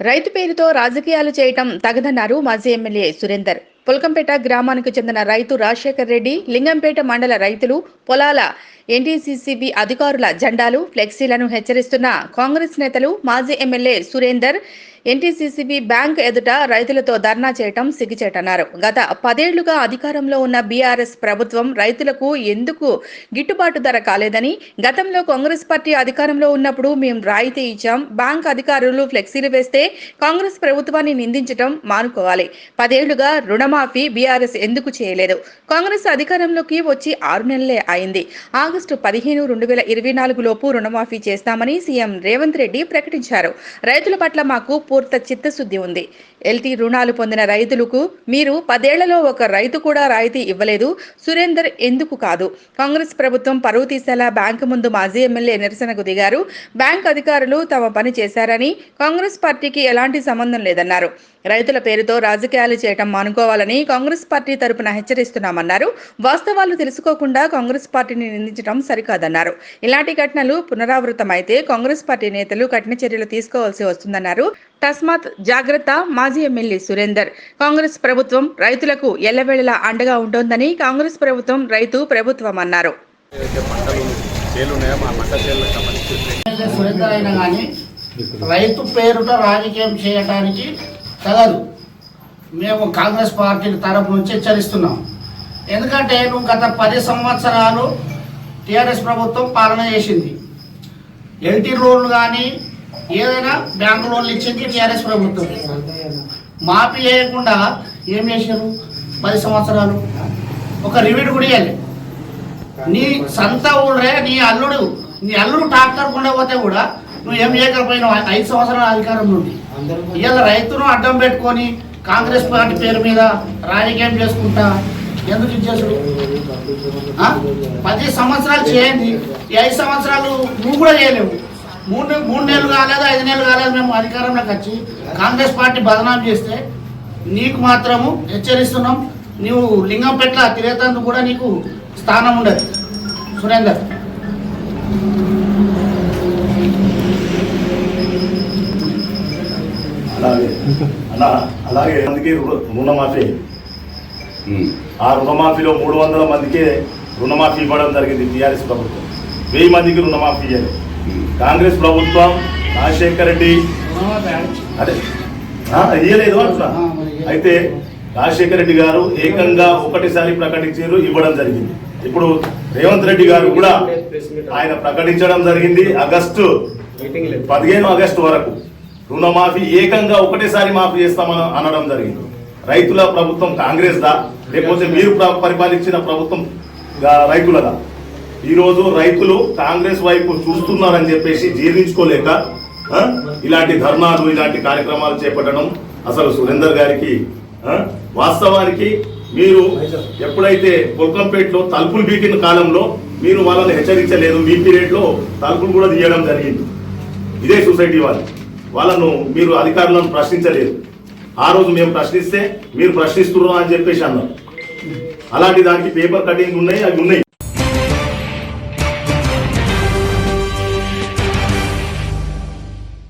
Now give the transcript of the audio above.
రైతు పేరుతో రాజకీయాలు చేయటం తగదన్నారు మాజీ ఎమ్మెల్యే సురేందర్. పుల్కంపేట గ్రామానికి చెందిన రైతు రాజశేఖర్ రెడ్డి లింగంపేట మండల రైతులు పొలాల ఎన్టీసీసీబీ అధికారుల జెండాలు ఫ్లెక్సీలను హెచ్చరిస్తున్న కాంగ్రెస్ నేతలు మాజీ ఎమ్మెల్యే సురేందర్ ఎన్టీసీసీబీ బ్యాంక్ ఎదుట రైతులతో ధర్నా చేయటం సిగ్గుచేటన్నారు. గత పదేళ్ళుగా అధికారంలో ఉన్న బీఆర్ఎస్ ప్రభుత్వం రైతులకు ఎందుకు గిట్టుబాటు ధర కాలేదని గతంలో కాంగ్రెస్ పార్టీ అధికారంలో ఉన్నప్పుడు మేము రాయితీ ఇచ్చాం బ్యాంక్ అధికారులు ఫ్లెక్సీలు వేస్తే కాంగ్రెస్ ప్రభుత్వాన్ని నిందించటం మానుకోవాలి. పదేళ్ళుగా రుణమాఫీ బీఆర్ఎస్ ఎందుకు చేయలేదు? కాంగ్రెస్ అధికారంలోకి వచ్చి ఆరు నెలలే అయింది. ఆగస్టు పదిహేను రెండు వేల ఇరవై నాలుగు లోపు రుణమాఫీ చేస్తామని సీఎం రేవంత్ రెడ్డి ప్రకటించారు. రైతుల పట్ల మాకు పూర్త చిత్తశుద్ధి ఉంది. ఎల్టీ రుణాలు పొందిన రైతులకు మీరు పదేళ్ళలో ఒక రైతు కూడా రాయితీ ఇవ్వలేదు. సురేందర్ ఎందుకు కాదు? కాంగ్రెస్ ప్రభుత్వం పరువు తీసేలా బ్యాంకు ముందు మాజీ ఎమ్మెల్యే నిరసనకు దిగారు. బ్యాంక్ అధికారులు తమ పని చేశారని కాంగ్రెస్ పార్టీకి ఎలాంటి సంబంధం లేదన్నారు. రైతుల పేరుతో రాజకీయాలు చేయటం మానుకోవాలని కాంగ్రెస్ పార్టీ తరపున హెచ్చరిస్తున్నామన్నారు. వాస్తవాలు తెలుసుకోకుండా కాంగ్రెస్ పార్టీని నిందించడం సరికాదన్నారు. ఇలాంటి ఘటనలు పునరావృతమైతే కాంగ్రెస్ పార్టీ నేతలు కఠిన చర్యలు తీసుకోవాల్సి వస్తుందన్నారు. తస్మాత్ జాగ్రత్త మాజీ ఎమ్మెల్యే సురేందర్. కాంగ్రెస్ ప్రభుత్వం రైతులకు ఎల్లవేళలా అండగా ఉంటోందని కాంగ్రెస్ ప్రభుత్వం రైతు ప్రభుత్వం అన్నారు. రైతు పేరుట రాజకీయం చేయడానికి తగదు మేము కాంగ్రెస్ పార్టీ తరపు నుంచి హెచ్చరిస్తున్నాం. ఎందుకంటే నువ్వు గత పది సంవత్సరాలు టీఆర్ఎస్ ప్రభుత్వం పాలన చేసింది. ఎల్టీ లోన్లు కానీ ఏదైనా బ్యాంకు లోన్లు ఇచ్చింది టీఆర్ఎస్ ప్రభుత్వం. మాఫీ చేయకుండా ఏం చేశారు? పది సంవత్సరాలు ఒక రివిడ్ కూడా ఇవ్వాలి. నీ సంత ఊళ్ళే నీ అల్లుడు నీ అల్లుడు ట్రాక్టర్ కొండ కూడా నువ్వు ఏం చేయకపోయినావు? ఐదు సంవత్సరాల అధికారం నుండి. ఇవాళ రైతును అడ్డం పెట్టుకొని కాంగ్రెస్ పార్టీ పేరు మీద రాజకీయం చేసుకుంటా ఎందుకు ఇచ్చేసాడు పది సంవత్సరాలు చేయండి. ఈ ఐదు సంవత్సరాలు నువ్వు కూడా చేయలేవు. మూడు మూడు నెలలు కాలేదు ఐదు నెలలు కాలేదు మేము అధికారంలోకి వచ్చి కాంగ్రెస్ పార్టీ బదనాం చేస్తే నీకు మాత్రము హెచ్చరిస్తున్నాం. నువ్వు లింగంపేట్ల తిరేతందుకు కూడా నీకు స్థానం ఉండదు. సురేందర్. అలాగే. అలా అలాగే అందుకే రుణమాఫీ ఆ రుణమాఫీలో మూడు వందల మందికే రుణమాఫీ ఇవ్వడం జరిగింది టీఆర్ఎస్ ప్రభుత్వం. వెయ్యి మందికి రుణమాఫీ ఇవ్వలేదు కాంగ్రెస్ ప్రభుత్వం రాజశేఖర్ రెడ్డి అదే ఇవ్వలేదు అంటున్నా. అయితే రాజశేఖర రెడ్డి గారు ఏకంగా ఒకటిసారి ప్రకటించారు ఇవ్వడం జరిగింది. ఇప్పుడు రేవంత్ రెడ్డి గారు కూడా ఆయన ప్రకటించడం జరిగింది ఆగస్టు పదిహేను ఆగస్టు వరకు. రుణమాఫీ ఏకంగా ఒకటేసారి మాఫీ చేస్తామని అనడం జరిగింది. రైతుల ప్రభుత్వం కాంగ్రెస్ దా లేకపోతే మీరు ప్ర- పరిపాలించిన ప్రభుత్వం రైతులదా? ఈరోజు రైతులు కాంగ్రెస్ వైపు చూస్తున్నారని చెప్పేసి జీర్ణించుకోలేక ఇలాంటి ధర్నాలు ఇలాంటి కార్యక్రమాలు చేపట్టడం అసలు సురేందర్ గారికి వాస్తవానికి మీరు ఎప్పుడైతే పొల్కంపేటలో తలుపులు బీకిన కాలంలో మీరు వాళ్ళని హెచ్చరించలేదు మీ పీరియడ్లో తలుపులు కూడా తీయడం జరిగింది. ఇదే సొసైటీ వాళ్ళు. వాళ్ళను మీరు అధికారులను ప్రశ్నించలేదు. ఆ రోజు మేము ప్రశ్నిస్తే మీరు ప్రశ్నిస్తున్నారు అని చెప్పేసి అన్నారు. అలాంటి దానికి పేపర్ కటింగ్ ఉన్నాయి అవి ఉన్నాయి.